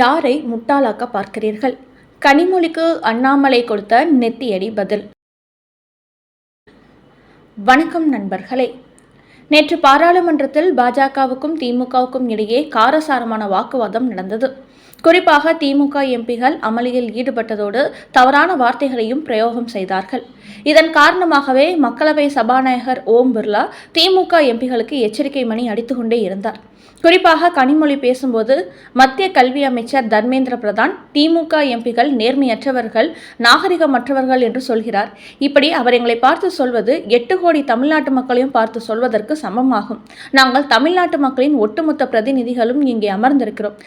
யாரை முட்டாளாக்க பார்க்கிறீர்கள்? கனிமொழிக்கு அண்ணாமலை கொடுத்த நெத்தியடி பதில். வணக்கம் நண்பர்களே. நேற்று பாராளுமன்றத்தில் பாஜகவுக்கும் திமுகவுக்கும் இடையே காரசாரமான வாக்குவாதம் நடந்தது. குறிப்பாக திமுக எம்பிகள் அமளியில் ஈடுபட்டதோடு தவறான வார்த்தைகளையும் பிரயோகம் செய்தார்கள். இதன் காரணமாகவே மக்களவை சபாநாயகர் ஓம் பிர்லா திமுக எம்பிகளுக்கு எச்சரிக்கை மணி அடித்துக்கொண்டே இருந்தார். குறிப்பாக கனிமொழி பேசும்போது மத்திய கல்வி அமைச்சர் தர்மேந்திர பிரதான் திமுக எம்பிகள் நேர்மையற்றவர்கள் நாகரிகமற்றவர்கள் என்று சொல்கிறார். இப்படி அவர் எங்களை பார்த்து சொல்வது எட்டு கோடி தமிழ்நாட்டு மக்களையும் பார்த்து சொல்வதற்கு சமமாகும். நாங்கள் தமிழ்நாட்டு மக்களின் ஒட்டுமொத்த பிரதிநிதிகளும் இங்கே அமர்ந்திருக்கிறோம்.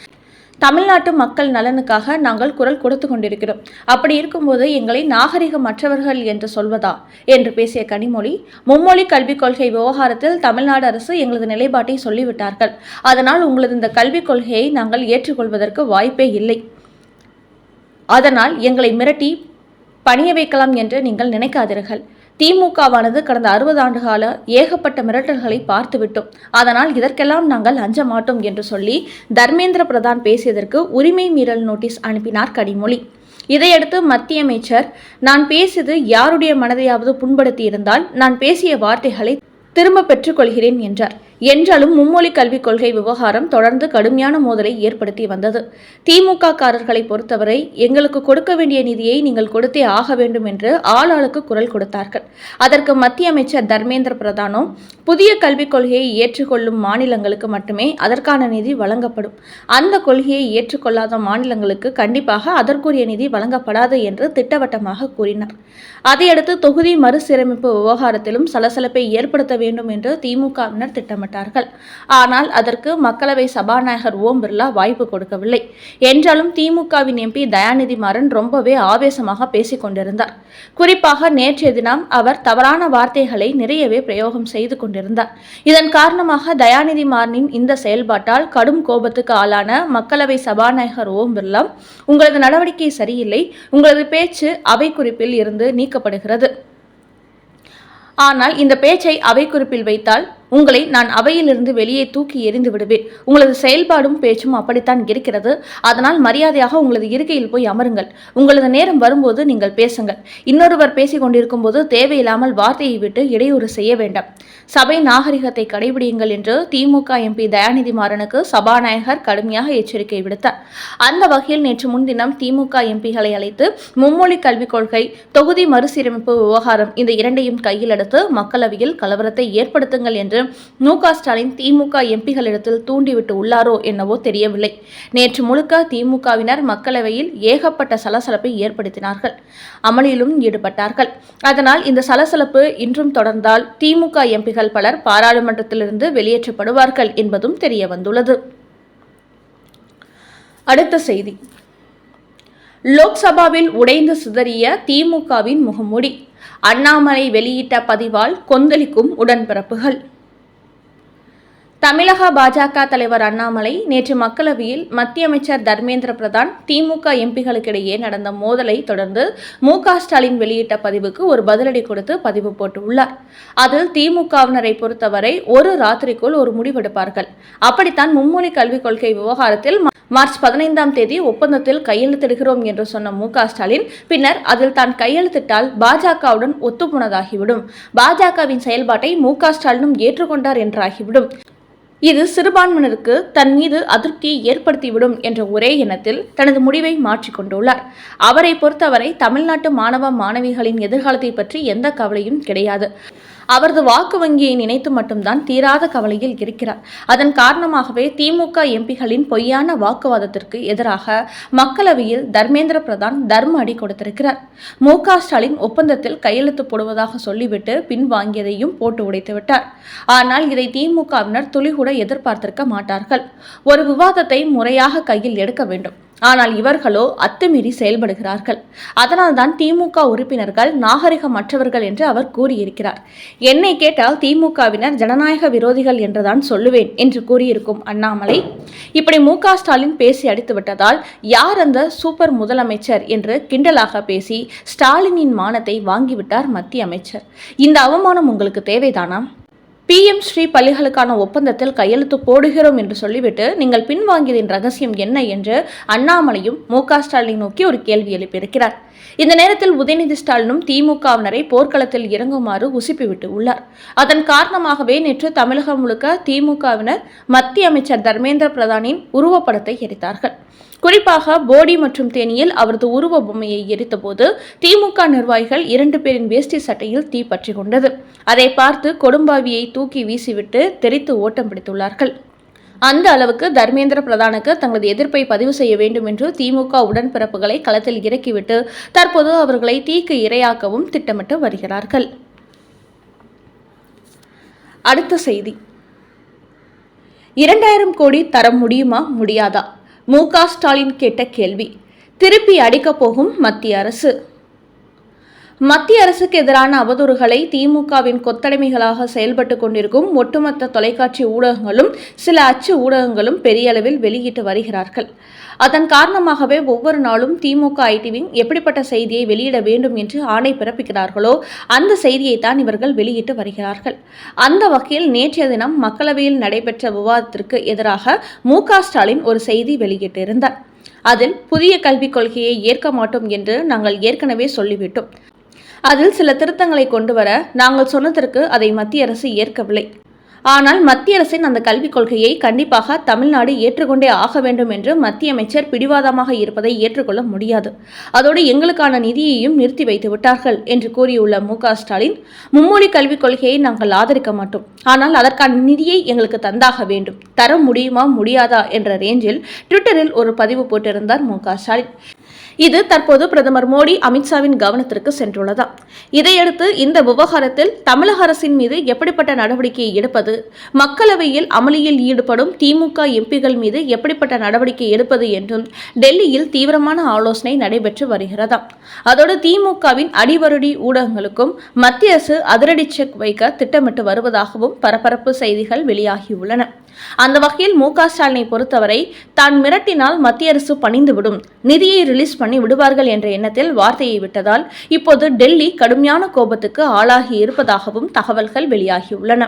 தமிழ்நாட்டு மக்கள் நலனுக்காக நாங்கள் குரல் கொடுத்து கொண்டிருக்கிறோம். அப்படி இருக்கும்போது எங்களை நாகரிகமற்றவர்கள் என்று சொல்வதா? என்று பேசிய கனிமொழி மும்மொழி கல்விக் கொள்கை விவகாரத்தில் தமிழ்நாடு அரசு எங்களது நிலைப்பாட்டை சொல்லிவிட்டார்கள். அதனால் உங்களது இந்த கல்விக் கொள்கையை நாங்கள் ஏற்றுக்கொள்வதற்கு வாய்ப்பே இல்லை. அதனால் எங்களை மிரட்டி பணிய வைக்கலாம் என்று நீங்கள் நினைக்காதீர்கள். திமுகவானது கடந்த அறுபது ஆண்டுகால ஏகப்பட்ட மிரட்டல்களை பார்த்துவிட்டோம். அதனால் இதற்கெல்லாம் நாங்கள் அஞ்ச மாட்டோம் என்று சொல்லி தர்மேந்திர பிரதான் பேசியதற்கு உரிமை மீறல் நோட்டீஸ் அனுப்பினார் கனிமொழி. இதையடுத்து மத்திய அமைச்சர் நான் பேசியது யாருடைய மனதையாவது புண்படுத்தி இருந்தால் நான் பேசிய வார்த்தைகளை திரும்ப பெற்றுக்கொள்கிறேன் என்றார். என்றாலும் மும்மொழி கல்விக் கொள்கை விவகாரம் தொடர்ந்து கடுமையான மோதலை ஏற்படுத்தி வந்தது. திமுக காரர்களை பொறுத்தவரை எங்களுக்கு கொடுக்க வேண்டிய நிதியை நீங்கள் கொடுத்தே ஆக வேண்டும் என்று ஆளாளுக்கு குரல் கொடுத்தார்கள். அதற்கு மத்திய அமைச்சர் தர்மேந்திர பிரதானோ புதிய கல்விக் கொள்கையை ஏற்றுக்கொள்ளும் மாநிலங்களுக்கு மட்டுமே அதற்கான நிதி வழங்கப்படும். அந்த கொள்கையை ஏற்றுக்கொள்ளாத மாநிலங்களுக்கு கண்டிப்பாக அதற்குரிய நிதி வழங்கப்படாது என்று திட்டவட்டமாக கூறினார். அதையடுத்து தொகுதி மறுசீரமைப்பு விவகாரத்திலும் சலசலப்பை ஏற்படுத்த வேண்டும் என்று திமுகவினர் திட்டமிட்டார் மாட்டார்கள். ஆனால் அதற்கு மக்களவை சபாநாயகர் ஓம் பிர்லா வாய்ப்பு கொடுக்கவில்லை. என்றாலும் திமுகவின் எம்பி தயாநிதி மாறன் ரொம்பவே ஆவேசமாக பேசிக் கொண்டிருந்தார். குறிப்பாக நேற்றைய தினம் அவர் தவறான வார்த்தைகளை நிறையவே பிரயோகம் செய்து கொண்டிருந்தார். இதன் காரணமாக தயாநிதி மாறனின் இந்த செயல்பாட்டால் கடும் கோபத்துக்கு ஆளான மக்களவை சபாநாயகர் ஓம் பிர்லா உங்களது நடவடிக்கை சரியில்லை உங்களது பேச்சு அவை குறிப்பில் இருந்து நீக்கப்படுகிறது. ஆனால் இந்த பேச்சை அவை குறிப்பில் வைத்தால் உங்களை நான் அவையிலிருந்து வெளியே தூக்கி எறிந்து விடுவேன். உங்களது செயல்பாடும் பேச்சும் அப்படித்தான் இருக்கிறது. அதனால் மரியாதையாக உங்களது இருக்கையில் போய் அமருங்கள். உங்களது நேரம் வரும்போது நீங்கள் பேசுங்கள். இன்னொருவர் பேசிக் கொண்டிருக்கும் போது தேவையில்லாமல் வார்த்தையை விட்டு இடையூறு செய்ய வேண்டாம். சபை நாகரிகத்தை கடைபிடியுங்கள் என்று திமுக எம்பி தயாநிதி மாறனுக்கு சபாநாயகர் கடுமையாக எச்சரிக்கை விடுத்தார். அந்த வகையில் நேற்று முன்தினம் திமுக எம்பிகளை அழைத்து மும்மொழி கல்விக் கொள்கை தொகுதி மறுசீரமைப்பு விவகாரம் இந்த இரண்டையும் கையில் எடுத்து மக்களவையில் கலவரத்தை ஏற்படுத்துங்கள் என்று என்று மு ஸ்டாலின் திமுக எம்பிகளிடத்தில் தூண்டிவிட்டு உள்ளாரோ என்னவோ தெரியவில்லை. நேற்று முழுக்க திமுகவினர் மக்களவையில் ஏகப்பட்ட சலசலப்பை ஏற்படுத்தினார்கள். அமளியிலும் ஈடுபட்டார்கள். அதனால் இந்த சலசலப்பு இன்றும் தொடர்ந்தால் திமுக எம்பிகள் பலர் பாராளுமன்றத்திலிருந்து வெளியேற்றப்படுவார்கள் என்பதும் தெரிய வந்துள்ளது அடுத்த செய்தி. லோக்சபாவில் உடைந்து சிதறிய திமுகவின் முகமூடி. அண்ணாமலை வெளியிட்ட பதிவால் கொந்தளிக்கும் உடன்பிறப்புகள். தமிழக பாஜக தலைவர் அண்ணாமலை நேற்று மக்களவையில் மத்திய அமைச்சர் தர்மேந்திர பிரதான் திமுக எம்பிகளுக்கிடையே நடந்த மோதலை தொடர்ந்து மு ஸ்டாலின் வெளியிட்ட பதிவுக்கு ஒரு பதிலடி கொடுத்து பதிவு போட்டுள்ளார். அதில் திமுகவினரை பொறுத்தவரை ஒரு ராத்திரிக்குள் ஒரு முடிவெடுப்பார்கள். அப்படித்தான் மும்மொழி கல்விக் கொள்கை விவகாரத்தில் மார்ச் பதினைந்தாம் தேதி ஒப்பந்தத்தில் கையெழுத்திடுகிறோம் என்று சொன்ன மு ஸ்டாலின் பின்னர் அதில் தான் கையெழுத்திட்டால் பாஜகவுடன் ஒத்துப்போனதாகிவிடும். பாஜகவின் செயல்பாட்டை மு ஸ்டாலினும் ஏற்றுக்கொண்டார் என்றாகிவிடும். இது சிறுபான்மையினருக்கு தன் மீது அதிருப்தியை ஏற்படுத்திவிடும் என்ற ஒரே எண்ணத்தில் தனது முடிவை மாற்றிக்கொண்டுள்ளார் அவரை பொறுத்தவரை தமிழ்நாட்டு மாணவ மாணவிகளின் எதிர்காலத்தை பற்றி எந்த கவலையும் கிடையாது. அவரது வாக்கு வங்கியை நினைத்து மட்டும்தான் தீராத கவலையில் இருக்கிறார். அதன் காரணமாகவே திமுக எம்பிகளின் பொய்யான வாக்குவாதத்திற்கு எதிராக மக்களவையில் தர்மேந்திர பிரதான் தர்ம அடி கொடுத்திருக்கிறார். மு ஸ்டாலின் ஒப்பந்தத்தில் கையெழுத்து போடுவதாக சொல்லிவிட்டு பின்வாங்கியதையும் போட்டு உடைத்துவிட்டார் ஆனால் இதை திமுகவினர் துளிகூட எதிர்பார்த்திருக்க மாட்டார்கள். ஒரு விவாதத்தை முறையாக கையில் எடுக்க வேண்டும். ஆனால் இவர்களோ அத்துமீறி செயல்படுகிறார்கள். அதனால்தான் திமுக உறுப்பினர்கள் நாகரிகமற்றவர்கள் என்று அவர் கூறியிருக்கிறார். என்னை கேட்டால் திமுகவினர் ஜனநாயக விரோதிகள் என்றுதான் சொல்லுவேன் என்று கூறியிருக்கும் அண்ணாமலை இப்படி மு ஸ்டாலின் பேசி அடித்து விட்டதால் யார் அந்த சூப்பர் முதலமைச்சர் என்று கிண்டலாக பேசி ஸ்டாலினின் மானத்தை வாங்கிவிட்டார் மத்திய அமைச்சர். இந்த அவமானம் உங்களுக்கு தேவைதானா? பிஎம் ஸ்ரீ பள்ளிகளுக்கான ஒப்பந்தத்தில் கையெழுத்து போடுகிறோம் என்று சொல்லிவிட்டு நீங்கள் பின்வாங்கியதின் ரகசியம் என்ன என்று அண்ணாமலையும் மு க நோக்கி ஒரு கேள்வி எழுப்பியிருக்கிறார். இந்த நேரத்தில் உதயநிதி ஸ்டாலினும் திமுகவினரை போர்க்களத்தில் இறங்குமாறு உசுப்பிவிட்டு உள்ளார். அதன் காரணமாகவே நேற்று தமிழகம் முழுக்க திமுகவினர் மத்திய அமைச்சர் தர்மேந்திர பிரதானின் உருவப்படத்தை எரித்தார்கள். குறிப்பாக போடி மற்றும் தேனியில் அவரது உருவ பொம்மையை எரித்தபோது திமுக நிர்வாகிகள் இரண்டு பேரின் வேஷ்டி சட்டையில் தீ பற்றி கொண்டது. அதை பார்த்து கொடும்பாவியை தூக்கி வீசிவிட்டு தெரித்து ஓட்டம் பிடித்துள்ளார்கள். அந்த அளவுக்கு தர்மேந்திர பிரதானுக்கு தங்களது எதிர்ப்பை பதிவு செய்ய வேண்டும் என்று திமுக உடன்பிறப்புகளை களத்தில் இறக்கிவிட்டு தற்போது அவர்களை தீக்கு இரையாக்கவும் திட்டமிட்டு வருகிறார்கள். அடுத்த செய்தி. இரண்டாயிரம் கோடி தர முடியுமா? முடியாதா? மு க ஸ்டாலின் கேட்ட கேள்வி திருப்பி அடிக்கப் போகும் மத்திய அரசு. மத்திய அரசுக்கு எதிரான அவதூறுகளை திமுகவின் கொத்தடைமைகளாக செயல்பட்டு கொண்டிருக்கும் ஒட்டுமொத்த தொலைக்காட்சி ஊடகங்களும் சில அச்சு ஊடகங்களும் பெரிய அளவில் வெளியிட்டு வருகிறார்கள். அதன் காரணமாகவே ஒவ்வொரு நாளும் திமுக ஐடிவிங் எப்படிப்பட்ட செய்தியை வெளியிட வேண்டும் என்று ஆணை பிறப்பிக்கிறார்களோ அந்த செய்தியை தான் இவர்கள் வெளியிட்டு வருகிறார்கள். அந்த வகையில் நேற்றைய தினம் மக்களவையில் நடைபெற்ற விவாதத்திற்கு எதிராக மு ஸ்டாலின் ஒரு செய்தி வெளியிட்டிருந்தார். அதில் புதிய கல்விக் கொள்கையை ஏற்க மாட்டோம் என்று நாங்கள் ஏற்கனவே சொல்லிவிட்டோம். அதில் சில திருத்தங்களை கொண்டு வர நாங்கள் சொன்னதற்கு அதை மத்திய அரசு ஏற்கவில்லை. ஆனால் மத்திய அரசின் அந்த கல்விக் கொள்கையை கண்டிப்பாக தமிழ்நாடு ஏற்றுக்கொண்டே ஆக வேண்டும் என்று மத்திய அமைச்சர் பிடிவாதமாக இருப்பதை ஏற்றுக்கொள்ள முடியாது. அதோடு எங்களுக்கான நிதியையும் நிறுத்தி வைத்து விட்டார்கள் என்று கூறியுள்ள மு. ஸ்டாலின் மும்மொழி கல்விக் கொள்கையை நாங்கள் ஆதரிக்க மாட்டோம். ஆனால் அதற்கான நிதியை எங்களுக்கு தந்தாக வேண்டும். தர முடியுமா முடியாதா என்ற ரேஞ்சில் ட்விட்டரில் ஒரு பதிவு போட்டிருந்தார் மு. ஸ்டாலின். இது தற்போது பிரதமர் மோடி அமித்ஷாவின் கவனத்திற்கு சென்றுள்ளதா? இதையடுத்து இந்த விவகாரத்தில் தமிழக அரசின் மீது எப்படிப்பட்ட நடவடிக்கையை எடுப்பது? மக்களவையில் அமளியில் ஈடுபடும் திமுக எம்பிகள் மீது எப்படிப்பட்ட நடவடிக்கை எடுப்பது என்றும் டெல்லியில் தீவிரமான ஆலோசனை நடைபெற்று வருகிறதா? அதோடு திமுகவின் அடிவருடி ஊடகங்களுக்கும் மத்திய அரசு அதிரடி செக் வைக்க திட்டமிட்டு வருவதாகவும் பரபரப்பு செய்திகள் வெளியாகியுள்ளன. அந்த வகையில் மு க ஸ்டாலினை பொறுத்தவரை தான் மிரட்டினால் மத்திய அரசு பணிந்துவிடும். நிதியை ரிலீஸ் பண்ண விடுவார்கள் என்ற எண்ணத்தில் வார்த்தையை விட்டதால் இப்போது டெல்லி கடுமையான கோபத்துக்கு ஆளாகி இருப்பதாகவும் தகவல்கள் வெளியாகியுள்ளன.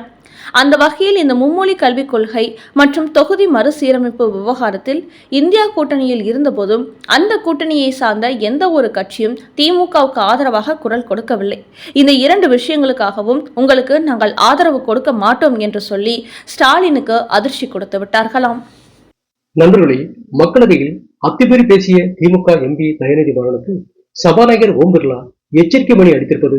அந்த வகையில் இந்த மும்மொழி கல்விக் கொள்கை மற்றும் தொகுதி மறுசீரமைப்பு விவகாரத்தில் இந்தியா கூட்டணியில் இருந்தபோதும் அந்த கூட்டணியை சார்ந்த எந்த ஒரு கட்சியும் திமுகவுக்கு ஆதரவாக குரல் கொடுக்கவில்லை. இந்த இரண்டு விஷயங்களுக்காகவும் உங்களுக்கு நாங்கள் ஆதரவு கொடுக்க மாட்டோம் என்று சொல்லி ஸ்டாலினுக்கு அதிர்ச்சி கொடுத்து விட்டார்களாம். நண்பர்களே மக்களவையில் அத்துமீறி பேசிய திமுக எம்பி தயநிதி மாறனுக்கு சபாநாயகர் ஓம் பிர்லா எச்சரிக்கை மணி அடித்திருப்பது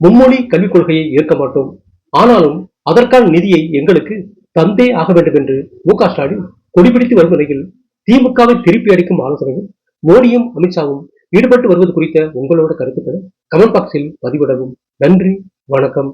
மும்மொழி கல்விக் கொள்கையை ஏற்க மாட்டோம். ஆனாலும் அதற்கான நிதியை எங்களுக்கு தந்தே ஆக வேண்டும் என்று மு க ஸ்டாலின் கொடிபிடித்து வரும் நிலையில் திமுகவை திருப்பி அடிக்கும் ஆலோசனையில் மோடியும் அமித்ஷாவும் ஈடுபட்டு வருவது குறித்த உங்களோட கருத்துக்களை கமெண்ட் பாக்ஸில் பதிவிடவும். நன்றி வணக்கம்.